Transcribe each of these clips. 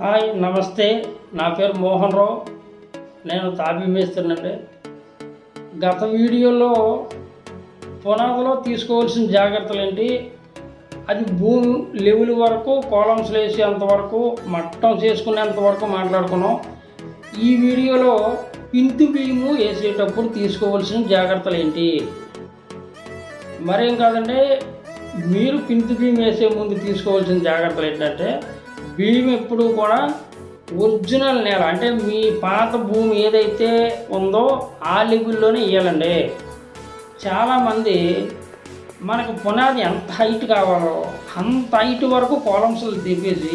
Hi నమస్తే. నా పేరు మోహన్ రావు. నేను తాపీ మేస్తున్నాండి గత వీడియోలో పునాదిలో తీసుకోవాల్సిన జాగ్రత్తలు ఏంటి అది భూమి లెవెల్ వరకు కాలమ్స్ వేసేంత వరకు మట్టం చేసుకునేంత వరకు మాట్లాడుకున్నాం. ఈ వీడియోలో పింతు బియ్యము వేసేటప్పుడు తీసుకోవాల్సిన జాగ్రత్తలు ఏంటి మరేం కాదండి మీరు పింతు బియ్యం వేసే ముందు తీసుకోవాల్సిన జాగ్రత్తలు ఏంటంటే బియ్యం ఎప్పుడు కూడా ఒరిజినల్ నేల అంటే మీ పాత భూమి ఏదైతే ఉందో ఆ లెవెల్లోనే ఇవ్వాలండి చాలామంది మనకు పునాది ఎంత హైట్ కావాలో అంత హైట్ వరకు కాలమ్స్లు తెప్పేసి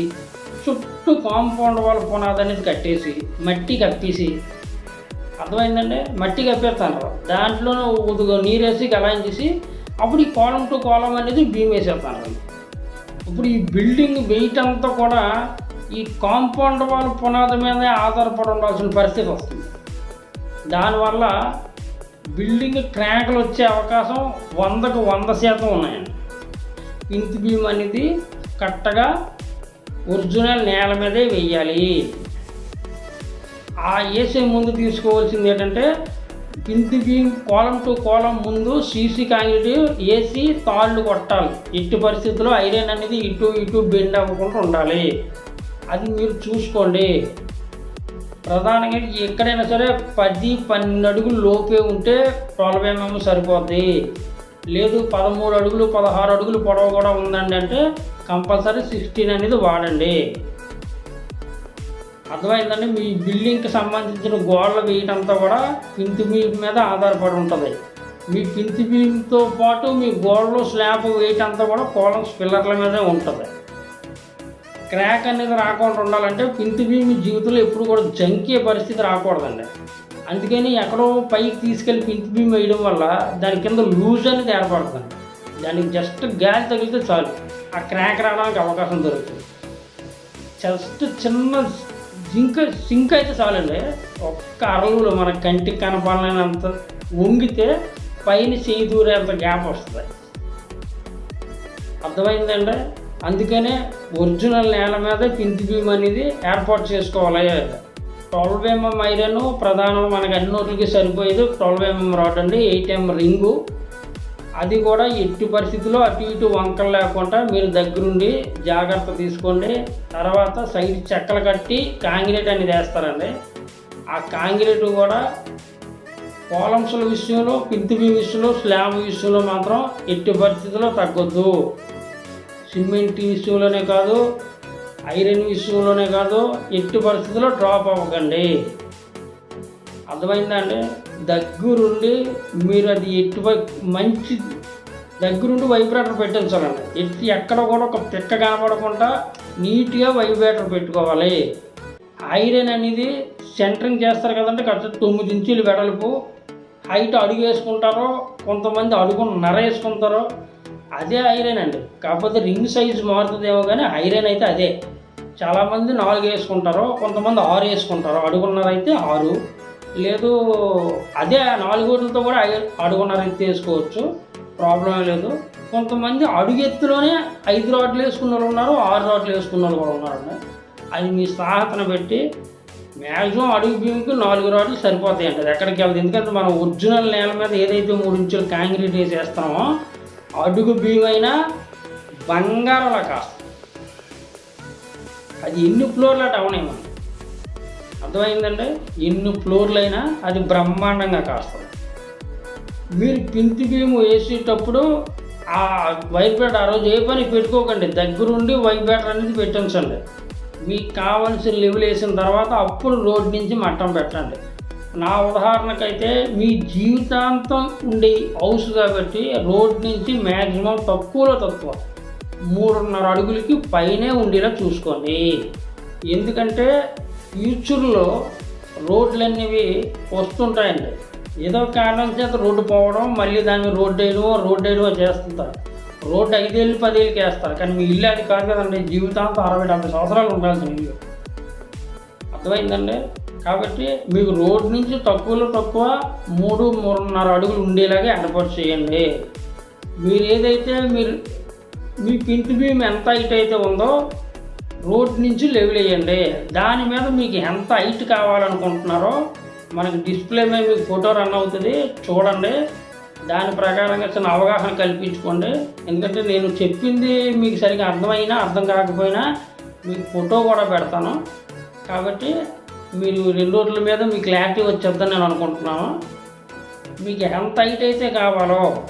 చుట్టూ కాంపౌండ్ వాళ్ళ పునాది అనేది కట్టేసి మట్టి కప్పేసి అర్థమైందండి? మట్టి కప్పేస్తాను దాంట్లో కొద్దిగా నీరేసి గలాయించేసి అప్పుడు ఈ కోలం టు కోలం అనేది బీమ్ వేసేస్తాను ఇప్పుడు ఈ బిల్డింగ్ వెయిట్ అంతా కూడా ఈ కాంపౌండ్ వాల్ పునాది మీదే ఆధారపడి ఉండాల్సిన పరిస్థితి వస్తుంది. దానివల్ల బిల్డింగ్ క్రాంకులు వచ్చే అవకాశం వందకు వంద శాతం ఉన్నాయండి. ఇంటి బీమ్ అనేది కరెక్ట్గా ఒరిజినల్ నేల మీదే వెయ్యాలి ఆ వేసే ముందు తీసుకోవాల్సింది ఏంటంటే plinth beam column to column ముందు సీసీ కాంక్రీట్ వేసి తాళ్ళు కొట్టాలి. ఎట్టి పరిస్థితుల్లో ఐరన్ అనేది ఇటు ఇటు బెండ్ అవ్వకుండా ఉండాలి. అది మీరు చూసుకోండి. ప్రధానంగా ఎక్కడైనా సరే పది పన్నెండు అడుగులు లోపే ఉంటే ట్వెల్వ్ ఎంఎం సరిపోద్ది. లేదు పదమూడు అడుగులు పదహారు అడుగులు పొడవు కూడా ఉందండి అంటే కంపల్సరీ సిక్స్టీన్ అనేది వాడండి. అర్థమైందండి. మీ బిల్డింగ్కి సంబంధించిన గోడలు వేయటంతా కూడా పింతి బీమ్ మీద ఆధారపడి ఉంటుంది. మీ పింతి బీమ్తో పాటు మీ గోడలు స్లాబ్ వేయటంతా కూడా కోలమ్స్ పిల్లర్ల మీదే ఉంటుంది. క్రాక్ అనేది రాకుండా ఉండాలంటే పింతి బీమ్ మీ జీవితంలో ఎప్పుడు కూడా జంకే పరిస్థితి రాకూడదండి. అందుకని ఎక్కడో పైకి తీసుకెళ్ళి పింతి బీమ్ వేయడం వల్ల దాని కింద లూజ్ అనేది ఏర్పడుతుంది దానికి జస్ట్ గాలి తగిలితే చాలు. ఆ క్రాక్ రావడానికి అవకాశం దొరుకుతుంది. జస్ట్ చిన్న జింక సింక్ అయితే చాలండి. ఒక్క అరలులో మన కంటికి కనపడలేనంత వంగితే పైన చేయి దూరేంత గ్యాప్ వస్తుంది. అర్థమైందండి? అందుకనే ఒరిజినల్ నేల మీద పింతి బీమ్ అనేది ఏర్పాటు చేసుకోవాలి. ట్వెల్వ్ ఎంఎం ఐరన్ ప్రధానం మనకి అన్నిటికి సరిపోయేది ట్వెల్వ్ ఎంఎం రాడ్ అండి ఎయిట్ ఎం రింగు. అది కూడా ఎట్టి పరిస్థితుల్లో అటు ఇటు వంకలు లేకుండా మీరు దగ్గరుండి జాగ్రత్త తీసుకోండి. తర్వాత సైడ్ చెక్కలు కట్టి కాంక్రీట్ అనేది వేస్తారండి. ఆ కాంక్రీట్ కూడా కోలమ్స్ల విషయంలో పింతిబి విషయంలో స్లాబ్ విషయంలో మాత్రం ఎట్టి పరిస్థితుల్లో తగ్గొద్దు. సిమెంట్ విషయంలోనే కాదు ఐరన్ విషయంలోనే కాదు ఎట్టి పరిస్థితుల్లో డ్రాప్ అవ్వకండి. అర్థమైందండి? దగ్గరుండి మీరు అది ఎటు మంచి దగ్గరుండి వైబ్రేటర్ పెట్టించాలండి ఎట్టి ఎక్కడ కూడా ఒక పిక్క కనపడకుండా నీట్గా వైబ్రేటర్ పెట్టుకోవాలి. ఐరన్ అనేది సెంటరింగ్ చేస్తారు కదండి కరెక్ట్ తొమ్మిది ఇంచులు వెడల్పు. హైట్ అడుగు వేసుకుంటారో కొంతమంది అడుగు నర వేసుకుంటారో అదే ఐరన్ అండి. కాకపోతే రింగ్ సైజు మారుతుందేమో కానీ ఐరన్ అయితే అదే. చాలామంది నాలుగు వేసుకుంటారు కొంతమంది ఆరు వేసుకుంటారు. అడుగున్నర అయితే ఆరు. లేదు అదే నాలుగోట్లతో కూడా ఐ- అడుగున్నర వేసుకోవచ్చు ప్రాబ్లం లేదు. కొంతమంది అడుగు ఎత్తులోనే ఐదు రాడ్లు వేసుకున్న వాళ్ళు ఉన్నారు ఆరు రాడ్లు వేసుకున్న వాళ్ళు కూడా ఉన్నారండి అది మీ సాహతను పెట్టి మ్యాక్సిమం అడుగు భీమికి నాలుగు రాడ్లు సరిపోతాయండి అది ఎక్కడికి వెళ్తుంది ఎందుకంటే మనం ఒరిజినల్ నేల మీద ఏదైతే మూడు ఇంచులు కాంక్రీట్ వేసేస్తామో అడుగు బియ్యం అయినా బంగారంలా కాస్త అది ఎన్ని ఫ్లోర్లు అటు మనం అర్థమైందండి? ఎన్ని ఫ్లోర్లైనా అది బ్రహ్మాండంగా కాస్తుంది మీరు పింతి భీము వేసేటప్పుడు ఆ వైబ్రేటర్ ఆ రోజు ఏ పని పెట్టుకోకండి. దగ్గరుండి వైబ్రేటర్ అనేది పెట్టించండి మీకు కావాల్సిన లెవెల్ వేసిన తర్వాత అప్పుడు రోడ్ నుంచి మట్టం పెట్టండి. నా ఉదాహరణకైతే మీ జీవితాంతం ఉండే హౌస్ కాబట్టి రోడ్ నుంచి మ్యాక్సిమం తక్కువలో తక్కువ. మూడున్నర అడుగులకి పైనే ఉండేలా చూసుకోండి. ఎందుకంటే ఫ్యూచర్లో రోడ్లు అనేవి వస్తుంటాయండి. ఏదో కారణం చేత రోడ్డు పోవడం మళ్ళీ దాన్ని రోడ్డు వేయడమో రోడ్డు వేయడమో చేస్తుంటారు. రోడ్డు ఐదేళ్ళు పదేళ్ళకి వేస్తారు. కానీ మీ ఇల్లు అది కాదు కదండి. జీవితాంతం అరవై డెబ్బై సంవత్సరాలు ఉండాల్సిన ఇల్లు. అర్థమైందండి? కాబట్టి మీకు రోడ్ నుంచి తక్కువలో తక్కువ మూడు మూడున్నర అడుగులు ఉండేలాగా ఏర్పాటు చేయండి. మీరు ఏదైతే మీరు మీ పింటి భీమ్ ఎంత హైట్ అయితే ఉందో రోడ్ నుంచి లెవెల్ దాని మీద మీకు ఎంత హైట్ కావాలనుకుంటున్నారో మనకి డిస్ప్లే మీద మీకు ఫోటో రన్ అవుతుంది. చూడండి. దాని ప్రకారంగా చిన్న అవగాహన కల్పించుకోండి. ఎందుకంటే నేను చెప్పింది మీకు సరిగ్గా అర్థమైనా అర్థం కాకపోయినా మీకు ఫోటో కూడా పెడతాను. కాబట్టి మీరు రెండు రోజుల మీద మీకు క్లారిటీ వచ్చేద్దని నేను అనుకుంటున్నాను. మీకు ఎంత హైట్ అయితే కావాలో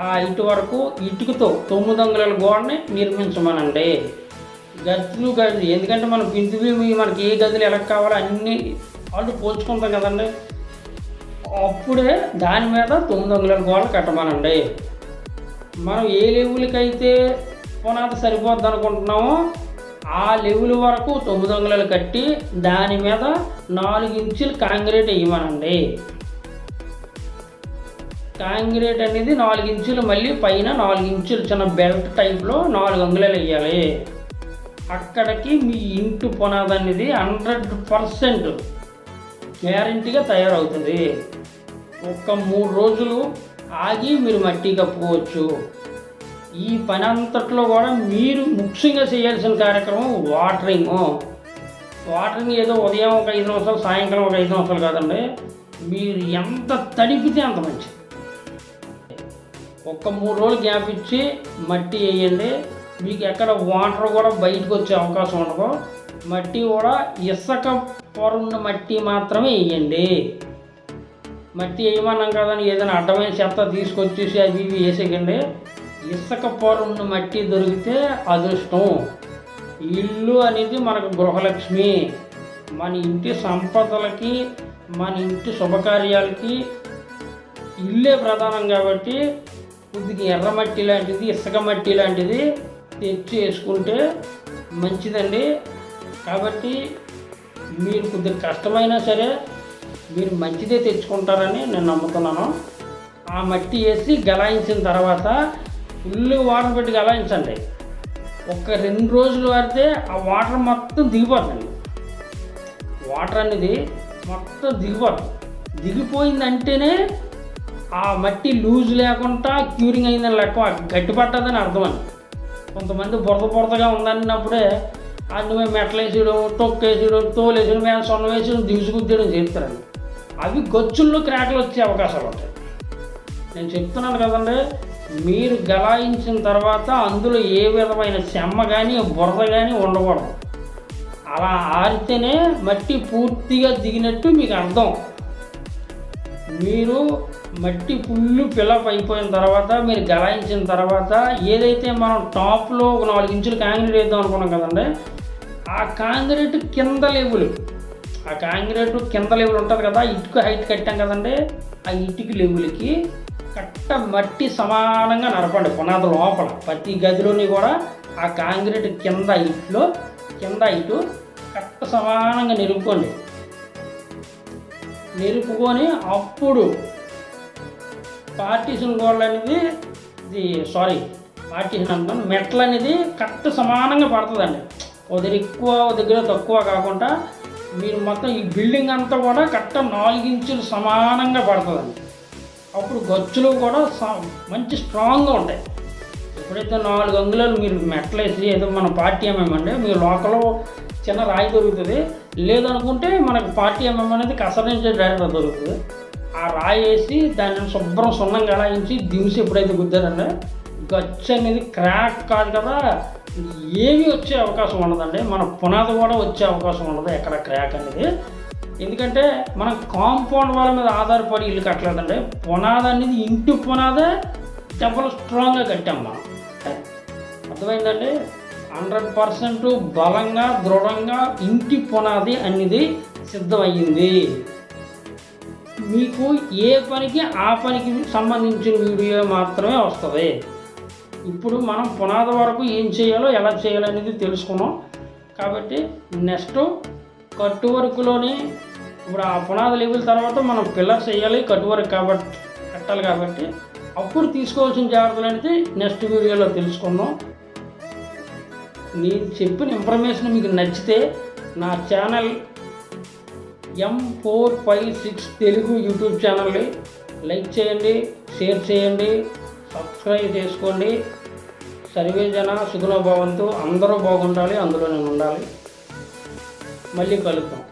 ఆ హైట్ వరకు ఇటుకతో తొమ్మిది అంగుళాల గోడని నిర్మించమనండి. గదులు గదులు ఎందుకంటే మనం పింతివి మనకి ఏ గదులు ఎలా కావాలో అన్నీ వాళ్ళు పోల్చుకుంటాం కదండి. అప్పుడే దాని మీద తొమ్మిది వందల గోడ కట్టమనండి. మనం ఏ లెవెల్కి అయితే పునాది సరిపోద్ది అనుకుంటున్నామో ఆ లెవెల్ వరకు తొమ్మిది వందలు కట్టి దాని మీద నాలుగు ఇంచులు కాంక్రీట్ వేయమనండి. కాంక్రీట్ అనేది నాలుగు ఇంచులు మళ్ళీ పైన నాలుగు ఇంచులు చిన్న బెల్ట్ టైప్లో నాలుగు అంగుళాలు వేయాలి. అక్కడికి మీ ఇంటి పునాది అనేది హండ్రెడ్ పర్సెంట్ గ్యారంటీగా తయారవుతుంది. ఒక్క మూడు రోజులు ఆగి మీరు మట్టి కప్పుకోవచ్చు. ఈ పని అంతట్లో కూడా మీరు ముఖ్యంగా చేయాల్సిన కార్యక్రమం వాటరింగ్. వాటరింగ్ ఏదో ఉదయం ఒక ఐదు నిమిషాలు సాయంకాలం ఒక ఐదు నిమిషాలు కాదండి. మీరు ఎంత తడిపితే అంత మంచిది. ఒక్క మూడు రోజులు గ్యాప్ ఇచ్చి మట్టి వేయండి. మీకు ఎక్కడ వాటర్ కూడా బయటకు వచ్చే అవకాశం ఉండదు. మట్టి కూడా ఇసుక పొరున్న మట్టి మాత్రమే వేయండి. మట్టి వేయమన్నాం కదని ఏదైనా అడ్డమైన చెత్త తీసుకొచ్చేసి అది ఇవి వేసేయండి ఇసుక పొరున్న మట్టి దొరికితే అదృష్టం. ఇల్లు అనేది మనకు గృహలక్ష్మి. మన ఇంటి సంపదలకి మన ఇంటి శుభకార్యాలకి ఇల్లే ప్రధానం కాబట్టి కొద్దిగా ఎర్రమట్టి లాంటిది ఇసుక మట్టి లాంటిది తెచ్చి వేసుకుంటే మంచిదండి. కాబట్టి మీరు కొద్దిగా కష్టమైనా సరే మీరు మంచిదే తెచ్చుకుంటారని నేను నమ్ముతున్నాను. ఆ మట్టి వేసి గలాయించిన తర్వాత ఫుల్ వాటర్ పెట్టి గలాయించండి. ఒక రెండు రోజులు వాడితే ఆ వాటర్ మొత్తం దిగిపోతుంది వాటర్ అనేది మొత్తం దిగిపోతుంది దిగిపోయిందంటేనే ఆ మట్టి లూజ్ లేకుండా క్యూరింగ్ అయిందని లెక్క గట్టి పట్టదని అర్థం అని కొంతమంది బురద బురదగా ఉందన్నప్పుడే అది మేము మెట్లేసేయడం తొక్కేసేయడం తోలేసేయడం మేము సొన్న వేసేయడం దిగుసుకుద్దేయడం చేస్తారండి. అవి గచ్చుల్లో క్రాకులు వచ్చే అవకాశాలు ఉంటాయి. నేను చెప్తున్నాను కదండి మీరు గలాయించిన తర్వాత అందులో ఏ విధమైన చెమ్మ కానీ బురద కానీ ఉండకూడదు. అలా ఆరితేనే మట్టి పూర్తిగా దిగినట్టు మీకు అర్థం. మీరు మట్టి ఫుల్ పిల్లప్ అయిపోయిన తర్వాత మీరు గలాయించిన తర్వాత ఏదైతే మనం టాప్లో ఒక నాలుగు ఇంచులు కాంక్రీట్ వేద్దాం అనుకున్నాం కదండి ఆ కాంక్రీట్ కింద లెవెల్ ఆ కాంక్రీట్ కింద లెవెల్ ఉంటుంది కదా ఇటుక హైట్ కట్టాం కదండి ఆ ఇటుక లెవెల్కి కట్ట మట్టి సమానంగా నడపండి పునాది లోపల. ప్రతి గదిలోని కూడా ఆ కాంక్రీట్ కింద ఇట్లో కింద ఇటు కట్ట సమానంగా నిలుపుకోండి. నిలుపుకొని అప్పుడు పార్టీషన్ గోడలు అనేది ఇది సారీ పార్టీషన్ అంటాను మెట్లు అనేది కరెక్ట్ సమానంగా పడుతుందండి. ఓ దగ్గర ఎక్కువ దగ్గర తక్కువ కాకుండా మీరు మొత్తం ఈ బిల్డింగ్ అంతా కూడా కరెక్ట్ నాలుగించులు సమానంగా పడుతుందండి. అప్పుడు గచ్చులు కూడా మంచి స్ట్రాంగ్గా ఉంటాయి. ఎప్పుడైతే నాలుగు అంగుళాలు మీరు మెట్లేసి ఏదో మన పార్టీ ఏమేమండి మీ లోకల్ చిన్న రాయి దొరుకుతుంది. లేదనుకుంటే మనకు పార్టీ ఎంఎం అనేది కసరించే డైరెక్ట్ దొరుకుతుంది. ఆ రాయి వేసి దాన్ని శుభ్రం సున్నం గలాయించి దింసి ఎప్పుడైతే గుద్దారంటే గచ్చు అనేది క్రాక్ కాదు కదా ఏమి వచ్చే అవకాశం ఉండదండి. మన పునాది కూడా వచ్చే అవకాశం ఉండదు ఎక్కడ క్రాక్ అనేది. ఎందుకంటే మనం కాంపౌండ్ వాళ్ళ మీద ఆధారపడి ఇల్లు కట్టలేదండి. పునాది అనేది ఇంటి పునాదే దెబ్బలు స్ట్రాంగ్గా కట్టాం మనం. అర్థమైందండి? హండ్రెడ్ పర్సెంట్ బలంగా దృఢంగా ఇంటి పునాది అనేది సిద్ధమయ్యింది. మీకు ఏ పనికి ఆ పనికి సంబంధించిన వీడియో మాత్రమే వస్తుంది. ఇప్పుడు మనం పునాది వరకు ఏం చేయాలో ఎలా చేయాలనేది తెలుసుకున్నాం. కాబట్టి నెక్స్ట్ కట్టు వరకులోని ఇప్పుడు ఆ పునాది లెవెల్ తర్వాత మనం పిల్లర్స్ వేయాలి కట్టు వరకు కాబట్టి కట్టాలి కాబట్టి అప్పుడు తీసుకోవాల్సిన జాగ్రత్తలు అనేది నెక్స్ట్ వీడియోలో తెలుసుకుందాం నేను చెప్పిన ఇన్ఫర్మేషన్ మీకు నచ్చితే నా channel M four five six Telugu YouTube ఛానల్ని లైక్ చేయండి షేర్ చేయండి సబ్స్క్రైబ్ చేసుకోండి. సర్వే జన సుగుణభావంతో అందరూ బాగుండాలి అందులో నేను ఉండాలి. మళ్ళీ కలుద్దాం.